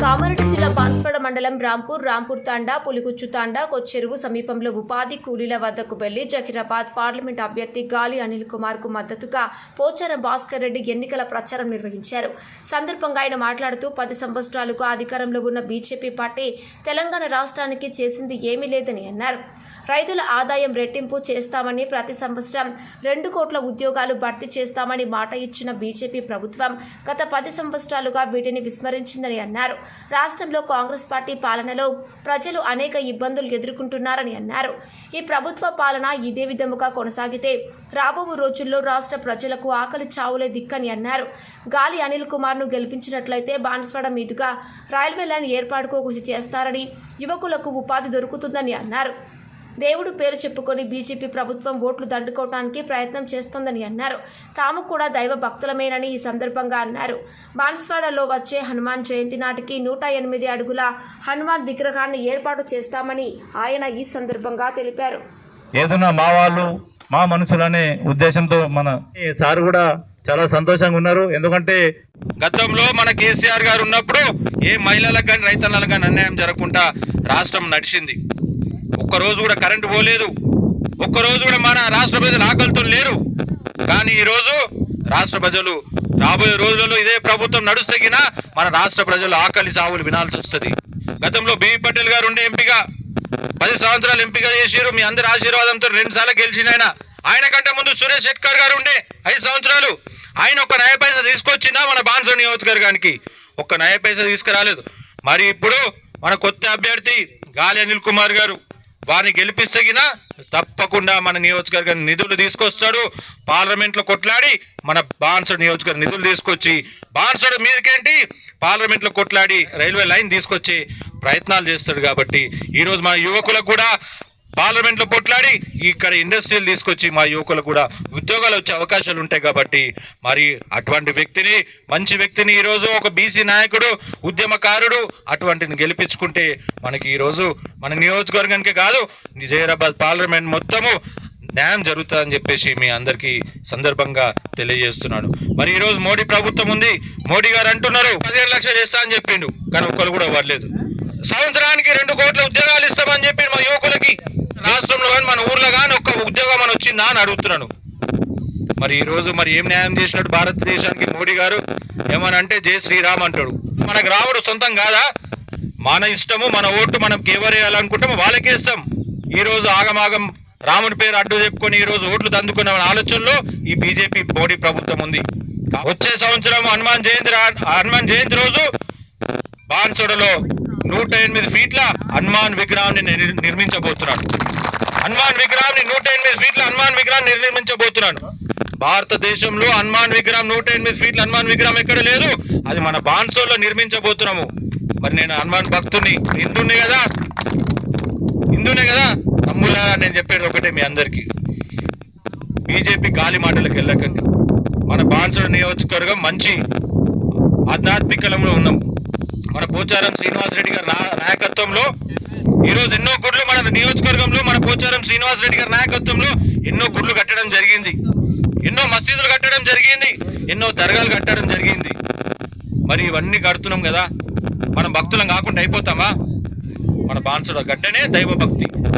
కామారెడ్డి జిల్లా బాన్స్వాడ మండలం రాంపూర్ రాంపూర్ తాండా పులిగుచ్చు తాండా కొచ్చెరువు సమీపంలో ఉపాధి కూలీల వద్దకు వెళ్ళి జకీరాబాద్ పార్లమెంట్ అభ్యర్థి గాలి అనిల్ కుమార్కు మద్దతుగా పోచారం భాస్కర్ రెడ్డి ఎన్నికల ప్రచారం నిర్వహించారు. సందర్భంగా ఆయన మాట్లాడుతూ పది సంవత్సరాలుగా అధికారంలో ఉన్న బీజేపీ పార్టీ తెలంగాణ రాష్ట్రానికి చేసింది ఏమీ లేదని అన్నారు. రైతుల ఆదాయం రెట్టింపు చేస్తామని ప్రతి సంవత్సరం రెండు కోట్ల ఉద్యోగాలు భర్తీ చేస్తామని మాట ఇచ్చిన బీజేపీ ప్రభుత్వం గత పది సంవత్సరాలుగా వీటిని విస్మరించిందని అన్నారు. రాష్ట్రంలో కాంగ్రెస్ పార్టీ పాలనలో ప్రజలు అనేక ఇబ్బందులు ఎదుర్కొంటున్నారని అన్నారు. ఈ ప్రభుత్వ పాలన ఇదే విధముగా కొనసాగితే రాబో రోజుల్లో రాష్ట్ర ప్రజలకు ఆకలి చావులే దిక్కని అన్నారు. గాలి అనిల్ కుమార్ను గెలిపించినట్లయితే బాన్స్వాడ మీదుగా రైల్వే లైన్ ఏర్పాటుకు కృషి చేస్తారని యువకులకు ఉపాధి దొరుకుతుందని అన్నారు. దేవుడు పేరు చెప్పుకొని బీజేపీ ప్రభుత్వం ఓట్లు దండుకోవడానికి ప్రయత్నం చేస్తోందని అన్నారు. తాము కూడా దైవ భక్తులమేనని ఈ సందర్భంగా అన్నారు. బాన్స్వాడలో వచ్చే హనుమాన్ జయంతి నాటికి నూట ఎనిమిది అడుగుల హనుమాన్ విగ్రహాన్ని ఏర్పాటు చేస్తామని ఆయన ఈ సందర్భంగా తెలిపారు. ఏదైనా మా వాళ్ళు మా మనుషులనే ఉద్దేశంతో మన సార్ కూడా చాలా సంతోషంగా ఉన్నారు. ఎందుకంటే గతంలో మన కేసీఆర్ గారు ఉన్నప్పుడు ఏ మహిళలకు కానీ రైతన్నలకు కానీ అన్యాయం జరగకుండా రాష్ట్రం నడిచింది. ఒక్కరోజు కూడా కరెంటు పోలేదు. ఒక్కరోజు కూడా మన రాష్ట్ర ప్రజలు ఆకలితో లేరు. కానీ ఈరోజు రాష్ట్ర ప్రజలు రాబోయే రోజులలో ఇదే ప్రభుత్వం నడుస్తగినా మన రాష్ట్ర ప్రజలు ఆకలి సావులు వినాల్సి వస్తుంది. గతంలో బివి పటేల్ గారు ఉండే ఎంపీగా పది సంవత్సరాలు ఎంపిక చేసారు మీ అందరి ఆశీర్వాదంతో రెండు సార్లు గెలిచిన ఆయన. ఆయన కంటే ముందు సురేష్ శెట్కర్ గారు ఉండే ఐదు సంవత్సరాలు. ఆయన ఒక నయ పైస తీసుకొచ్చిందా మన బాన్స నియోజకవర్గానికి? ఒక్క నయ పైస తీసుకురాలేదు. మరి ఇప్పుడు మన కొత్త అభ్యర్థి గాలి అనిల్ కుమార్ గారు వారిని గెలిపిస్తగిన తప్పకుండా మన నియోజకవర్గం నిధులు తీసుకొస్తాడు. పార్లమెంట్లో కొట్లాడి మన బాన్సడు నియోజకవర్గం నిధులు తీసుకొచ్చి బాన్సడు మీదకేంటి? పార్లమెంట్లో కొట్లాడి రైల్వే లైన్ తీసుకొచ్చే ప్రయత్నాలు చేస్తాడు కాబట్టి ఈరోజు మన యువకులకు కూడా పార్లమెంట్లో పోట్లాడి ఇక్కడ ఇండస్ట్రీలు తీసుకొచ్చి మా యువకులకు కూడా ఉద్యోగాలు వచ్చే అవకాశాలు ఉంటాయి కాబట్టి మరి అటువంటి వ్యక్తిని మంచి వ్యక్తిని ఈరోజు ఒక బీసీ నాయకుడు ఉద్యమకారుడు అటువంటిని గెలిపించుకుంటే మనకి ఈరోజు మన నియోజకవర్గానికి కాదు నిజామాబాద్ పార్లమెంట్ మొత్తము న్యాయం జరుగుతుందని చెప్పేసి మీ అందరికీ సందర్భంగా తెలియజేస్తున్నాడు మరి ఈరోజు మోడీ ప్రభుత్వం ఉంది మోడీ గారు అంటున్నారు పదిహేను లక్షలు ఇస్తా అని చెప్పిండు కానీ ఒక్కరు కూడా పడలేదు సంవత్సరానికి రెండు కోట్ల ఉద్యోగాలు ఇస్తామని చెప్పి మా యువకులకి రాష్ట్రంలో కానీ మన ఊర్లో కానీ ఒక్క ఉద్యోగం అని వచ్చిందా అని అడుగుతున్నాను. మరి ఈ రోజు మరి ఏం న్యాయం చేసినాడు భారతదేశానికి మోడీ గారు? ఏమని అంటే జై శ్రీరామ్ అంటాడు. మనకు రావడం సొంతం కాదా? మన ఇష్టము మన ఓటు మనం ఎవరేయాలనుకుంటామో వాళ్ళకే ఇస్తాం ఈ రోజు ఆగమాగం రాముడి పేరు అడ్డు చెప్పుకొని ఈ రోజు ఓట్లు దందుకున్న ఆలోచనలో ఈ బీజేపీ మోడీ ప్రభుత్వం ఉంది. వచ్చే సంవత్సరం హనుమాన్ జయంతి హనుమాన్ జయంతి రోజు బాన్సోడలో నూట ఎనిమిది ఫీట్ల హనుమాన్ విగ్రహాన్ని నిర్మించబోతున్నాడు. హనుమాన్ విగ్రహాన్ని నూట ఎనిమిది ఫీట్ల హనుమాన్ విగ్రహాన్ని నిర్మించబోతున్నాను భారతదేశంలో హనుమాన్ విగ్రహం నూట ఎనిమిది ఫీట్ల హనుమాన్ విగ్రహం ఎక్కడ లేదు? అది మన బాన్సోర్లో నిర్మించబోతున్నాము. మరి నేను హనుమాన్ భక్తుని హిందునే కదా? హిందునే కదా? తమ్ముళ్ళ నేను చెప్పేది ఒకటే మీ అందరికీ. బీజేపీ గాలి మాటలకు వెళ్ళకండి. మన బాన్సోడ నియోజకవర్గం మంచి ఆధ్యాత్మికలంలో ఉన్నాం. మన పోచారం శ్రీనివాసరెడ్డి గారి నా- నాయకత్వంలో ఈరోజు ఎన్నో గుడ్లు మన నియోజకవర్గంలో మన పోచారం శ్రీనివాసరెడ్డి గారి నాయకత్వంలో ఎన్నో గుడ్లు కట్టడం జరిగింది. ఎన్నో మసీదులు కట్టడం జరిగింది. ఎన్నో దర్గాలు కట్టడం జరిగింది. మరి ఇవన్నీ కడుతున్నాం కదా. మనం భక్తులం కాకుండా అయిపోతామా? మన బాన్సుడు గడ్డనే దైవ భక్తి